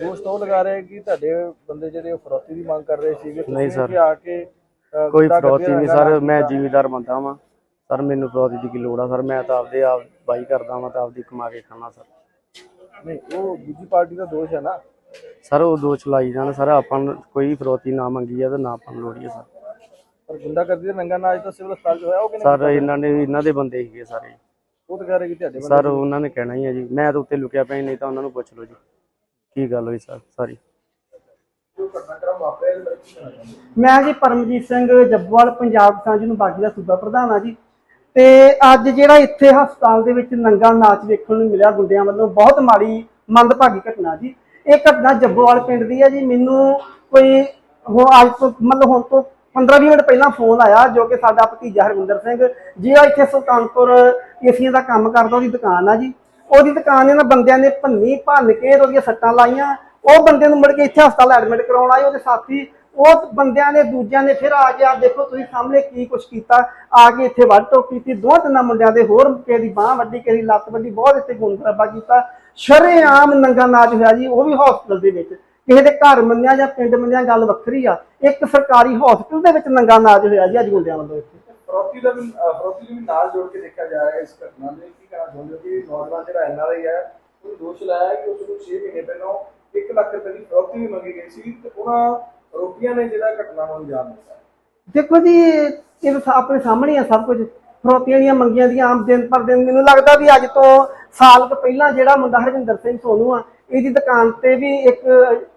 ਦੋਸਤ ਉਹ ਲਗਾ ਰਹੇ ਕਿ ਤੁਹਾਡੇ ਬੰਦੇ ਜਿਹੜੇ ਉਹ ਫਰੋਤੀ ਦੀ ਮੰਗ ਕਰ ਰਹੇ ਸੀਗੇ ਤੁਸੀਂ ਨਹੀਂ ਸਰ। ਇੱਥੇ ਆ ਕੇ ਅ, ਕੋਈ ਗੁੰਡਾਗਰਦੀ ਫਰੋਤੀ ਨਹੀਂ ਸਰ ਮੈਂ। ਜ਼ਿਮੀਦਾਰ ਬੰਦਾ ਵਾਂ। ਸਰ ਮੈਨੂੰ ਫਰੋਤੀ ਦੀ ਕੀ ਲੋੜ ਆ ਸਰ? ਮੈਂ ਤਾਂ ਆਪਦੇ ਆਪ ਬਾਈ ਕਰਦਾ ਵਾਂ ਤਾਂ ਆਪਦੀ ਕਮਾ ਕੇ ਖਾਣਾ ਸਰ। ਨਹੀਂ ਉਹ ਦੂਜੀ ਪਾਰਟੀ ਦਾ ਦੋਸ਼ ਹੈ ਨਾ। ਸਰ ਉਹ ਦੋ ਚਲਾਈ ਜਾਣ। ਸਰ ਆਪਾਂ ਨੂੰ ਕੋਈ ਫਰੋਤੀ ਨਾ ਮੰਗੀ ਆ ਤੇ ਨਾ ਆਪਾਂ ਨੂੰ ਲੋੜੀ ਆ ਸਰ। ਪਰ ਗੁੰਡਾਗਰਦੀ ਦਾ ਨੰਗਾ ਨਾਚ ਤਾਂ ਸਿਵਲ ਹਸਪਤਾਲ 'ਚ ਹੋਇਆ ਉਹ ਕਿਹਨੇ ਸਰ ਇਹਨਾਂ ਨੇ ਇਹਨਾਂ ਦੇ ਬੰਦੇ ਸੀਗੇ ਸਾਰੇ। ਉਹ ਤਾਂ ਕਹਿ ਰਹੇ ਕਿ ਤੁਹਾਡੇ ਬੰਦੇ ਸਰ ਉਹਨਾਂ ਨੇ ਕਹਿਣਾ ਹੀ ਆ ਜੀ। ਮੈਂ ਤਾਂ ਉੱਤੇ ਲੁਕਿਆ ਪਿਆ ਸੀ, ਨਹੀਂ ਤਾਂ ਉਹਨਾਂ ਨੂੰ ਪੁੱਛ ਲਓ ਜੀ। ਕੀ ਗੱਲ ਹੋਈ ਸਰ? ਸਾਰੀ ਮੈਂ ਜੀ ਪਰਮਜੀਤ ਸਿੰਘ ਜੱਬੋਵਾਲ ਪੰਜਾਬ ਕਿਸਾਨ ਨੂੰ ਬਾਗੀ ਦਾ ਸੂਬਾ ਪ੍ਰਧਾਨ ਆ ਜੀ। ਤੇ ਅੱਜ ਜਿਹੜਾ ਇੱਥੇ ਹਸਪਤਾਲ ਦੇ ਵਿੱਚ ਨੰਗਾ ਨਾਚ ਵੇਖਣ ਨੂੰ ਮਿਲਿਆ ਗੁੰਡਿਆਂ ਵੱਲੋਂ ਬਹੁਤ ਮਾੜੀ ਮੰਦਭਾਗੀ ਘਟਨਾ ਜੀ। ਇਹ ਘਟਨਾ ਜੱਬੋਵਾਲ ਪਿੰਡ ਦੀ ਹੈ ਜੀ। ਮੈਨੂੰ ਕੋਈ ਹੋ ਅੱਜ ਤੋਂ ਮਤਲਬ ਹੁਣ ਤੋਂ 15-20 ਮਿੰਟ ਪਹਿਲਾਂ ਫੋਨ ਆਇਆ ਜੋ ਕਿ ਸਾਡਾ ਭਤੀਜਾ ਹਰਵਿੰਦਰ ਸਿੰਘ। ਜਿਹੜਾ ਇੱਥੇ ਸੁਲਤਾਨਪੁਰ ਏਸੀਆਂ ਦਾ ਕੰਮ ਕਰਦਾ, ਉਹਦੀ ਦੁਕਾਨ ਆ ਜੀ। ਉਹਦੀ ਦੁਕਾਨ ਇਹਨਾਂ ਬੰਦਿਆਂ ਨੇ ਭੰਨੀ, ਭੰਨ ਕੇ ਉਹਦੀਆਂ ਸੱਟਾਂ ਲਾਈਆਂ। ਉਹ ਬੰਦੇ ਨੂੰ ਮੁੜ ਕੇ ਇੱਥੇ ਹਸਪਤਾਲ ਐਡਮਿਟ ਕਰਾਉਣ ਆਏ। ਉਹਦੇ ਸਾਥੀ, ਉਹ ਬੰਦਿਆਂ ਨੇ, ਦੂਜਿਆਂ ਨੇ ਫਿਰ ਆ ਕੇ ਆ ਦੇਖੋ ਤੁਸੀਂ ਸਾਹਮਣੇ ਕੀ ਕੁਛ ਕੀਤਾ। ਆ ਕੇ ਇੱਥੇ ਵੱਢ ਟੋਕ ਕੀਤੀ ਦੋ ਤਿੰਨਾਂ ਮੁੰਡਿਆਂ ਦੇ ਹੋਰ ਕਿਸੇ ਦੀ ਬਾਹ ਵੱਢੀ, ਕਿਸੇ ਦੀ ਲੱਤ ਵੱਢੀ, ਬਹੁਤ ਇੱਥੇ ਖੂਨ ਖਰਾਬਾ ਕੀਤਾ। ਸ਼ਰੇਆਮ ਨੰਗਾ ਨਾਚ ਹੋਇਆ ਜੀ ਉਹ ਵੀ ਹਸਪਤਾਲ ਦੇ ਵਿੱਚ। ਕਿਸੇ ਦੇ ਘਰ ਮੰਨਿਆ ਜਾਂ ਪਿੰਡ ਮੰਨਿਆ ਗੱਲ ਵੱਖਰੀ ਆ। ਇੱਕ ਸਰਕਾਰੀ ਹਸਪਤਾਲ ਦੇ ਵਿੱਚ ਨੰਗਾ ਨਾਚ ਹੋਇਆ ਜੀ ਅੱਜ ਮੁੰਡਿਆਂ ਵੱਲੋਂ ਇੱਥੇ। ਫਰੋਤੀ ਦਾ ਵੀ ਫਰੋਤੀ ਨੂੰ ਵੀ ਨਾਲ ਜੋੜ ਕੇ ਦੇਖਿਆ ਜਾ ਰਿਹਾ ਇਸ ਘਟਨਾ ਦੇ। ਕੀ ਕਹਿਣਾ ਚਾਹੁੰਦੇ ਹੋ ਕਿ ਨੌਜਵਾਨ ਜਿਹੜਾ ਐਨਆਰਆਈ ਹੈ ਉਹ ਦੋਸ਼ ਲਾਇਆ ਕਿ ਉਸ ਨੂੰ 6 ਮਹੀਨੇ ਪਹਿਲਾਂ 1 ਲੱਖ ਰੁਪਏ ਦੀ ਫਰੋਤੀ ਵੀ ਮੰਗੀ ਗਈ ਸੀ ਤੇ ਉਹਨਾਂ ਰੋਪੀਆਂ ਨੇ ਜਿਹੜਾ ਘਟਨਾ ਨੂੰ ਅੰਜਾਮ ਦਿੱਤਾ। ਦੇਖੋ ਜੀ ਇਹ ਆਪਣੇ ਸਾਹਮਣੇ ਆ ਸਭ ਕੁਝ। ਫਰੋਤੀਆਂ ਦੀਆਂ ਮੰਗੀਆਂ ਦੀਆਂ ਆਮ ਦਿਨ ਪਰ ਦਿਨ, ਮੈਨੂੰ ਲੱਗਦਾ ਵੀ ਅੱਜ ਤੋਂ ਸਾਲ ਕੁ ਪਹਿਲਾਂ ਜਿਹੜਾ ਮੁੰਡਾ ਹਰਵਿੰਦਰ ਸਿੰਘ ਸੋਨੂ ਆ, ਇਹਦੀ ਦੁਕਾਨ ਤੇ ਵੀ ਇੱਕ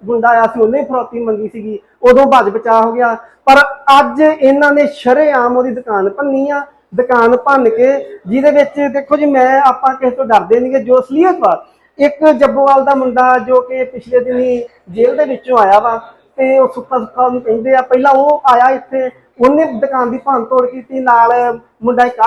ਗੁੰਡਾ ਆਇਆ ਸੀ, ਉਹਨੇ ਫਰੋਤੀ ਮੰਗੀ ਸੀਗੀ, ਉਦੋਂ ਭੱਜ ਬਚਾ ਹੋ ਗਿਆ। ਪਰ ਅੱਜ ਇਹਨਾਂ ਨੇ ਸ਼ਰੇਆਮ ਉਹਦੀ ਦੁਕਾਨ ਭੰਨੀ ਆ, ਦੁਕਾਨ ਭੰਨ ਕੇ, ਜਿਹਦੇ ਵਿੱਚ ਦੇਖੋ ਜੀ, ਮੈਂ ਆਪਾਂ ਕਿਸੇ ਤੋਂ ਡਰਦੇ ਨਹੀਂਗੇ, ਜੋ ਅਸਲੀਅਤ ਵਾ, ਇੱਕ ਜੱਬੋਵਾਲ ਦਾ ਮੁੰਡਾ ਜੋ ਕਿ ਪਿਛਲੇ ਦਿਨੀ ਜੇਲ੍ਹ ਦੇ ਵਿੱਚੋਂ ਆਇਆ ਵਾ, ਤੇ ਉਹ ਸੁੱਕਾ ਸੁੱਕਾ ਉਹਨੂੰ ਕਹਿੰਦੇ ਆ, ਪਹਿਲਾਂ ਉਹ ਆਇਆ ਇੱਥੇ ਉਹਨੇ ਦੁਕਾਨ ਦੀ ਭੰਨ ਤੋੜ ਕੀਤੀ, ਨਾਲ ਮੁੰਡਾ ਇੱਕ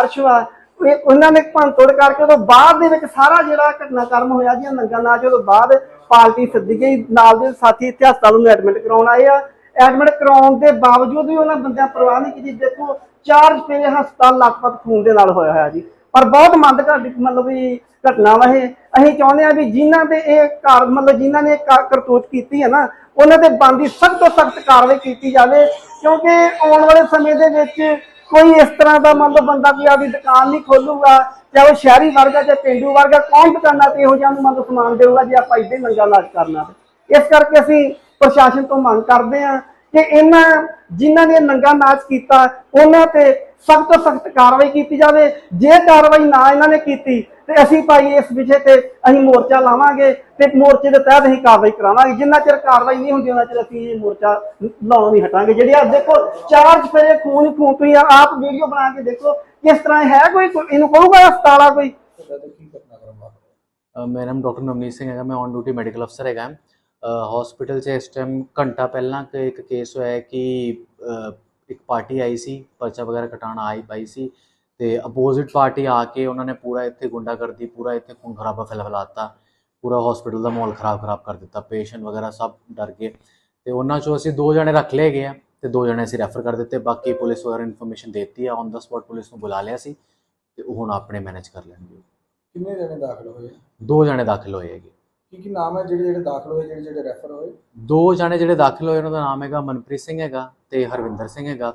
ਉਹਨਾਂ ਨੇ ਭੰਨ ਤੋੜ ਕਰਕੇ ਉਦੋਂ ਬਾਅਦ ਦੇ ਵਿੱਚ ਸਾਰਾ ਜਿਹੜਾ ਘਟਨਾਕ੍ਰਮ ਹੋਇਆ ਜੀ ਨੰਗਾ ਨਾਚ, ਉਦੋਂ ਬਾਅਦ ਪਾਰਟੀ ਸੱਦੀ ਗਈ। ਨਾਲ ਦੇ ਸਾਥੀ ਇੱਥੇ ਹਸਪਤਾਲ ਨੂੰ ਐਡਮਿਟ ਕਰਾਉਣ ਆਏ ਆ। ਐਡਮਿਟ ਕਰਾਉਣ ਦੇ ਬਾਵਜੂਦ ਵੀ ਉਹਨਾਂ ਬੰਦਿਆਂ ਪਰਵਾਹ ਨਹੀਂ ਕੀਤੀ। ਦੇਖੋ, ਚਾਰ ਰੁਪਏ ਹਸਪਤਾਲ ਲਖਪਤ ਖੂਨ ਦੇ ਨਾਲ ਹੋਇਆ ਹੋਇਆ ਜੀ। ਪਰ ਬਹੁਤ ਮੰਦਘਾਟੀ ਮਤਲਬ ਵੀ ਘਟਨਾਵਾਂ ਇਹ। ਅਸੀਂ ਚਾਹੁੰਦੇ ਆ ਵੀ ਜਿਨ੍ਹਾਂ 'ਤੇ ਇਹ ਕਾਰ ਮਤਲਬ ਜਿਨ੍ਹਾਂ ਨੇ ਇਹ ਕਰਤੂਤ ਕੀਤੀ ਹੈ ਨਾ, ਉਹਨਾਂ ਤੇ ਬੰਦੀ ਸਖਤ ਤੋਂ ਸਖਤ ਕਾਰਵਾਈ ਕੀਤੀ ਜਾਵੇ। ਕਿਉਂਕਿ ਆਉਣ ਵਾਲੇ ਸਮੇਂ ਦੇ ਵਿੱਚ ਕੋਈ ਇਸ ਤਰ੍ਹਾਂ ਦਾ ਮਤਲਬ ਬੰਦਾ ਵੀ ਆਪਦੀ ਦੁਕਾਨ ਨਹੀਂ ਖੋਲੂਗਾ ਚਾਹੇ ਉਹ ਸ਼ਹਿਰੀ ਵਰਗਾ ਚਾਹੇ ਪਿੰਡੂ ਵਰਗਾ ਕੌਣ ਦੁਕਾਨਾਂ ਤੇ ਇਹੋ ਜਿਹਾ ਨੂੰ ਮਤਲਬ ਸਮਾਨ ਦੇਊਗਾ ਜੇ ਆਪਾਂ ਇਦਾਂ ਹੀ ਨੰਗਾ ਨਾਚ ਕਰਨਾ ਇਸ ਕਰਕੇ ਅਸੀਂ ਪ੍ਰਸ਼ਾਸਨ ਤੋਂ ਮੰਗ ਕਰਦੇ ਹਾਂ ਕਿ ਇਹਨਾਂ ਜਿਨ੍ਹਾਂ ਨੇ ਨੰਗਾ ਨਾਚ ਕੀਤਾ, ਉਹਨਾਂ ਤੇ ਸਖਤ ਸਖਤ ਕਾਰਵਾਈ ਕੀਤੀ ਜਾਵੇ। ਜੇ ਕਾਰਵਾਈ ਨਾ ਇਹਨਾਂ ਨੇ ਕੀਤੀ, ਤੇ ਅਸੀਂ ਭਾਈ ਇਸ ਵਿਸ਼ੇ ਤੇ ਅਸੀਂ ਮੋਰਚਾ ਲਾਵਾਂਗੇ ਤੇ ਮੋਰਚੇ ਦੇ ਤਹਿਤ ਅਸੀਂ ਕਾਰਵਾਈ ਕਰਾਵਾਂਗੇ। ਜਿੰਨਾ ਚਿਰ ਕਾਰਵਾਈ ਨਹੀਂ ਹੁੰਦੀ, ਉਹਨਾਂ ਚਿਰ ਅਸੀਂ ਇਹ ਮੋਰਚਾ ਲਾਉਣੋਂ ਨਹੀਂ ਹਟਾਂਗੇ। ਜਿਹੜੀ ਆ ਦੇਖੋ, ਚਾਰ ਚਫੇਰੇ, ਖੂਨ ਖੂਨ ਤੁਸੀਂ ਆਪ ਵੀਡੀਓ ਬਣਾ ਕੇ ਦੇਖੋ, ਕਿਸ ਤਰ੍ਹਾਂ ਹੈ ਕੋਈ? ਇਹਨੂੰ ਕਹੂਗਾ ਹਸਪਤਾਲ ਕੋਈ? ਮੇਰਾ ਨਾਮ ਡਾਕਟਰ ਨਵਨੀਤ ਸਿੰਘ ਹੈਗਾ, ਮੈਂ ਔਨ ਡਿਊਟੀ ਮੈਡੀਕਲ ਅਫਸਰ ਹੈਗਾ। ਹਸਪੀਟਲ 'ਚ ਇਸ ਟਾਈਮ ਘੰਟਾ ਪਹਿਲਾਂ ਕਿ ਇੱਕ ਕੇਸ ਹੋਇਆ ਕਿ ਇੱਕ ਪਾਰਟੀ ਆਈ ਸੀ ਪਰਚਾ ਵਗੈਰਾ ਕਟਾਉਣ ਆਈ ਪਾਈ ਸੀ ਤੇ ਅਪੋਜ਼ਿਟ ਪਾਰਟੀ ਆ ਕੇ ਉਹਨਾਂ ਨੇ ਪੂਰਾ ਇੱਥੇ ਗੁੰਡਾਗਰਦੀ ਪੂਰਾ ਇੱਥੇ ਖੂਨ ਖਰਾਬਾ ਫੈਲਾ ਫੈਲਾਤਾ ਪੂਰਾ ਹਸਪੀਟਲ ਦਾ ਮਾਹੌਲ ਖਰਾਬ ਖਰਾਬ ਕਰ ਦਿੱਤਾ ਪੇਸ਼ੈਂਟ ਵਗੈਰਾ ਸਭ ਡਰ ਗਏ ਤੇ ਉਹਨਾਂ ਚੋਂ ਅਸੀਂ ਦੋ ਜਣੇ ਰੱਖ ਲਏ ਗਏ ਆ ਤੇ ਦੋ ਜਣੇ ਅਸੀਂ ਰੈਫਰ ਕਰ ਦਿੱਤੇ ਬਾਕੀ ਪੁਲਿਸ ਵਗੈਰਾ ਇਨਫੋਰਮੇਸ਼ਨ ਦੇਤੀ ਆ ਔਨ ਦਾ ਸਪੌਟ ਪੁਲਿਸ ਨੂੰ ਬੁਲਾ ਲਿਆ ਸੀ ਤੇ ਉਹ ਹੁਣ ਆਪਣੇ ਮੈਨੇਜ ਕਰ ਲੈਣਗੇ। ਕਿੰਨੇ ਜਣੇ ਦਾਖਲ ਹੋਏ ਦੋ ਜਣੇ ਦਾਖਲ ਹੋਏ ਹੈਗੇ। ਕੀ ਕੀ ਨਾਮ ਹੈ ਜਿਹੜੇ ਜਿਹੜੇ ਦਾਖਲ ਹੋਏ ਜਿਹੜੇ ਜਿਹੜੇ ਰੈਫਰ ਹੋਏ? ਦੋ ਜਣੇ ਜਿਹੜੇ ਦਾਖਲ ਹੋਏ ਉਹਨਾਂ ਦਾ ਨਾਮ ਹੈਗਾ ਮਨਪ੍ਰੀਤ ਸਿੰਘ ਹੈਗਾ ਤੇ ਹਰਵਿੰਦਰ ਸਿੰਘ ਹੈਗਾ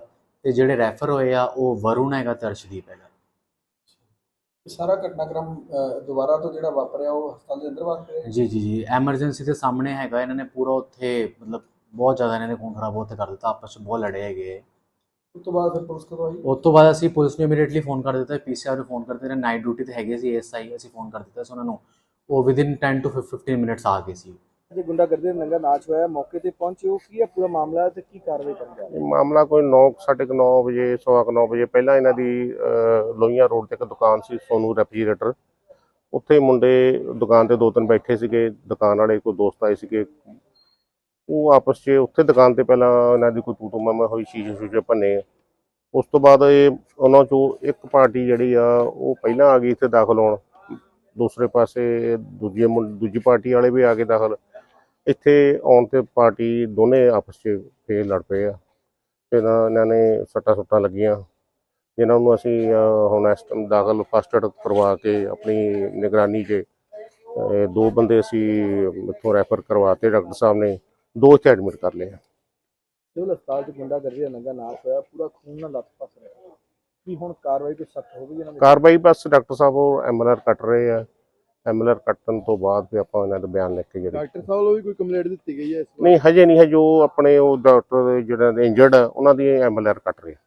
ਤੇ ਜਿਹੜੇ ਰੈਫਰ ਹੋਏ ਆ ਉਹ ਵਰੁਣ ਹੈਗਾ ਤੇ ਅਰਸ਼ਦੀਪ ਹੈਗਾ। ਇਹ ਸਾਰਾ ਘਟਨਾਕ੍ਰਮ ਦੁਬਾਰਾ ਤੋਂ ਜਿਹੜਾ ਵਾਪਰਿਆ ਉਹ ਹਸਪਤਾਲ ਦੇ ਅੰਦਰ ਵਾਪਰਿਆ ਜੀ ਜੀ ਜੀ। ਐਮਰਜੈਂਸੀ ਦੇ ਸਾਹਮਣੇ ਹੈਗਾ ਇਹਨਾਂ ਨੇ ਪੂਰਾ ਉੱਥੇ ਮਤਲਬ ਬਹੁਤ ਜ਼ਿਆਦਾ ਇਹਨਾਂ ਨੇ ਖੂਨ ਖਰਾਬ ਉੱਥੇ ਕਰ ਦਿੱਤਾ ਆਪਸ ਵਿੱਚ ਬਹੁਤ ਲੜੇ ਹੈਗੇ। ਉਸ ਤੋਂ ਬਾਅਦ ਫਿਰ ਪੁਲਿਸ ਕਦੋਂ ਆਈ? ਉਸ ਤੋਂ ਬਾਅਦ ਅਸੀਂ ਪੁਲਿਸ ਨੂੰ ਇਮੀਡੀਏਟਲੀ ਫੋਨ ਕਰ ਦਿੱਤਾ ਪੀਸੀਆਰ ਨੂੰ ਫੋਨ ਕਰਦੇ ਰਹੇ ਨਾਈਟ ਡਿਊਟੀ ਤੇ ਹੈਗੇ ਸੀ ਐਸਆਈ ਅਸੀਂ ਫੋਨ ਕਰ ਦਿੱਤਾ ਸੀ ਉਹਨਾਂ ਨੂੰ। ਉਹ ਵਿਦਿਨ 10 ਟੂ 15 ਮਿੰਟਸ ਆ ਗਏ ਸੀ। ਜੇ ਗੁੰਡਾਗਰਦੀ ਦਾ ਨੰਗਾ ਨਾਚ ਹੋਇਆ ਮੌਕੇ ਤੇ ਪਹੁੰਚੇ ਹੋ ਕੀ ਹੈ ਪੂਰਾ ਮਾਮਲਾ ਤੇ ਕੀ ਕਾਰਵਾਈ ਕਰਨ ਜਾ ਰਹੇ ਇਹ ਮਾਮਲਾ ਕੋਈ 9 ਸਾਢੇ ਕੁ 9 ਵਜੇ ਸਵਾ ਕੁ 9 ਵਜੇ ਪਹਿਲਾਂ ਇਹਨਾਂ ਦੀ ਲੋਹੀਆਂ ਰੋਡ ਤੇ ਇੱਕ ਦੁਕਾਨ ਸੀ ਸੋਨੂ ਰੈਫਰੀਜਰੇਟਰ। ਉੱਥੇ ਮੁੰਡੇ ਦੁਕਾਨ ਤੇ ਦੋ ਤਿੰਨ ਬੈਠੇ ਸੀਗੇ ਦੁਕਾਨ ਵਾਲੇ ਕੋਈ ਦੋਸਤ ਆਏ ਸੀਗੇ। ਉਹ ਆਪਸ 'ਚ ਉੱਥੇ ਦੁਕਾਨ ਤੇ ਪਹਿਲਾਂ ਇਹਨਾਂ ਦੀ ਕੋਈ ਤੂਤੂ ਮਾਮਾ ਹੋਈ ਸ਼ੀਸ਼ੇ ਸ਼ੂਸ਼ੇ ਭੰਨੇ ਉਸ ਤੋਂ ਬਾਅਦ ਇਹ ਉਹਨਾਂ ਚੋਂ ਇੱਕ ਪਾਰਟੀ ਜਿਹੜੀ ਆ ਉਹ ਪਹਿਲਾਂ ਆ ਗਈ ਇੱਥੇ ਦਾਖਲ ਹੋਣ। ਦੂਸਰੇ ਪਾਸੇ ਦੂਜੀ ਦੂਜੀ ਪਾਰਟੀ ਵਾਲੇ ਵੀ ਆ ਕੇ ਦਾਖਲ। ਇੱਥੇ ਆਉਣ ਤੇ ਪਾਰਟੀ ਦੋਨੇ ਆਪਸ 'ਚ ਫੇਰ ਲੜ ਪਏ ਆ। ਤੇ ਇਹਨਾਂ ਨੇ ਸੱਟਾਂ ਸੁੱਟਾਂ ਲੱਗੀਆਂ। ਜਿਨ੍ਹਾਂ ਨੂੰ ਅਸੀਂ ਹੁਣ ਇਸ ਟਾਈਮ ਦਾਖਲ ਫਸਟ ਏਡ ਕਰਵਾ ਕੇ ਆਪਣੀ ਨਿਗਰਾਨੀ 'ਚ ਦੋ ਬੰਦੇ ਅਸੀਂ ਇੱਥੋਂ ਰੈਫਰ ਕਰਵਾਤੇ ਡਾਕਟਰ ਸਾਹਿਬ ਨੇ। ਦੋ ਚ ਐਡਮਿਟ ਕਰ ਲਏ ਸਿਵਲ ਹਸਪਤਾਲ 'ਚ ਗੁੰਡਾਗਰਦੀ ਦਾ ਨੰਗਾ ਨਾਚ ਹੋਇਆ। ਪੂਰਾ ਖੂਨ ਨਾਲ ਲੱਤ ਪੱਸ ਰਿਹਾ। ਕੀ ਹੁਣ ਕਾਰਵਾਈ ਕੋਈ ਸਖਤ ਹੋਵੇਗੀ ਇਹਨਾਂ ਦੇ ਕਾਰਵਾਈ ਬਸ ਡਾਕਟਰ ਸਾਹਿਬ ਉਹ ਐਮਐਲਆਰ ਕੱਟ ਰਹੇ ਆ। ਐਮਐਲਆਰ ਕੱਟਣ ਤੋਂ ਬਾਅਦ ਫਿਰ ਆਪਾਂ ਇਹਨਾਂ ਦਾ ਬਿਆਨ ਲਿਖ ਕੇ ਜਿਹੜੀ ਡਾਕਟਰ ਸਾਹਿਬ ਵੱਲੋਂ ਵੀ ਕੋਈ ਕੰਪਲੇਂਟ ਦਿੱਤੀ ਗਈ ਹੈ ਇਸ ਨਹੀਂ ਹਜੇ ਨਹੀਂ ਹੈ ਜੋ ਆਪਣੇ ਉਹ ਡਾਕਟਰ ਜਿਹੜੇ ਇੰਜਰਡ ਆ ਉਹਨਾਂ ਦੀ ਐਮਐਲਆਰ ਕੱਟ ਰਹੇ ਆ।